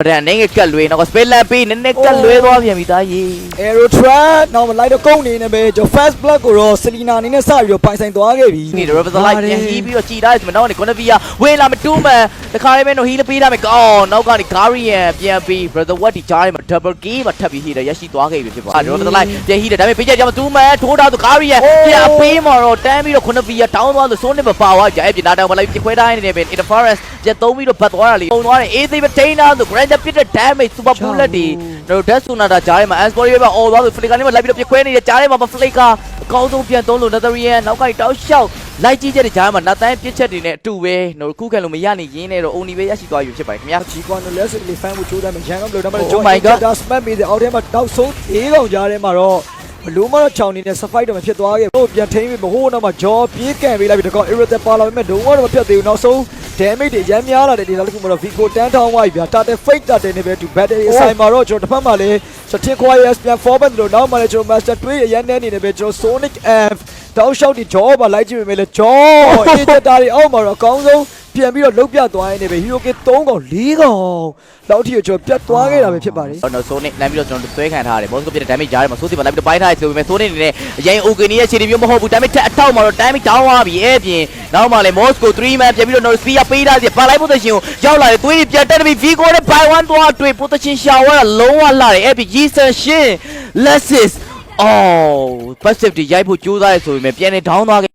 ပဒံနေငယ်ကတ်လွေနော်စပယ်လက်ပြီးနည်းနည်းကတ်လွေသွားပြန်ပြီသားကြီး Aero Trap နောက်မလိုက်တော့ကုန်နေနေပဲကျွန်တော် Fast Blood ကိုတော့ Selina အနေနဲ့စပြီးတော့ပိုင်ဆိုင်သွားခဲ့ပြီဒီ Reverse Light ပြန်ဟီးပြီးတော့ကြည်သားတယ်မနောက်ကနေ Gonavia ဝင်လာမတူးမှန်တခါလေးပဲတော့ဟီးလပေးထားမယ်ကောင်းနောက်ကနေ Garian ပြန်ပြီး Brother Watt ဒီကြားထဲမှာ Double Key မှာထပ်ပြီးဟီးတယ်ရရှိသွားခဲ့ပြီဖြစ်ပါအဲ့ Reverse Light ပြန်ဟီးတယ်ဒါပေမဲ့ပေးချက်ကြမတူးမှန်ထိုးထားသူ Garian ပြန်ပေးမှာတော့တန်းပြီးတော့ Gonavia တောင်းသွားလို့ Sonic မပါသွားကြရဲ့ပြန်လာတောင်းမလိုက်ပြခွဲတိုင်းနေတယ်ပဲ Interference ပြန်သုံးပြီးတော့ဘတ်သွားတာလေးပုံသွားတယ် AC ပဲထိန်းထားသူ Grand ပြစ်တဲ့ damage super bullet တွေတော့ death sonata ကြားထဲမှာ asbury ပဲအော်သွားသူ flicker နဲ့လိုက်ပြီးတော့ပြခွဲနေတဲ့ကြားထဲမှာ flicker အကောင်းဆုံးပြန်သုံးလို့ Netherrean နောက်ကနေတောက်လျှောက်လိုက်ကြည့်ချက်တွေကြားထဲမှာနတ်တန်းပြစ်ချက်တွေနဲ့အတူပဲတော့ခုခံလို့မရနေရင်းနဲ့တော့ only ပဲရရှိသွားပြီဖြစ်ပါတယ်ခင်ဗျာဂျီကွန်လက်စစ်လေးဖန်ကိုချိုးတယ်မှာရန်ကုန်လို့တော့ Oh ကျွန် my god ဒါစမတ်ပြီးတဲ့အောက်ထဲမှာတောက်ဆုံးသေးကောင်ကြားထဲမှာတော့ဘလူးမတော့ချောင်းနေတဲ့ fight တော့မဖြစ်သွားခဲ့ဘူးပြန်ထိန်းပြီးမဟိုးနောက်မှာဂျော်ပြေးကန်ပေးလိုက်ပြီးတကောင် irritate ပါလာပေမဲ့ဒုံကတော့မပြတ်သေးဘူးနောက်ဆုံး damage တွေရမ်းများလာတဲ့ဒီနောက်တစ်ခုမှာတော့ Vico တန်းထောင်းသွားပြီဗျာ Tata fake Tata နဲ့ပဲသူ battery အဆိုင်မှာတော့ကျွန်တော်တစ်ဖက်မှာလည်းကျွန်တော် Tin Quiet ပြန် forward လို့နောက်မှာလည်းကျွန်တော် Master 2ရဲ့ရန်နေနေနေပဲကျွန်တော် Sonic Amp တောက်လျှောက်ဒီ jaw ပါလိုက်ကြည့်ပေမဲ့လည်း jaw အေးချက်တာတွေအောက်မှာတော့အကောင်းဆုံး ပြန်ပြီးတော့လုတ်ပြသွားရင်းနေပဲ Hero K 3កောင်4កောင်လောက်ထိကျွန်တော်ပြတ်သွားခဲ့တာပဲဖြစ်ပါတယ်တော့ဆိုနေလမ်းပြီးတော့ကျွန်တော်သွဲခံထားရတယ်ဘောစကပြတဲ့ damage ကြားထဲမှာဆိုးစီပါလိုက်ပြီးတော့ပိုင်းထားတယ်ဆိုပေမဲ့ဆိုးနေနေနဲ့အရင် okay ရဲ့ခြေတွေမျိုးမဟုတ်ဘူး damage ထက်အထောက်မှာတော့ damage down သွားပြီအဲ့ပြင်နောက်မှလည်း Moscow 3 man ပြန်ပြီးတော့ North Sea ပေးထားစီပါလိုက် position ကိုရောက်လာတယ်သွေးတွေပြန်တက်ပြီး Vigo နဲ့ by 1သွားတွေ့ position ရှာဝါတာလုံးဝလာတယ်အဲ့ပြင် Jason Shin Lexus အော် passive တွေရိုက်ဖို့ကြိုးစားရဆိုပေမဲ့ပြန်နေ down သွားခဲ့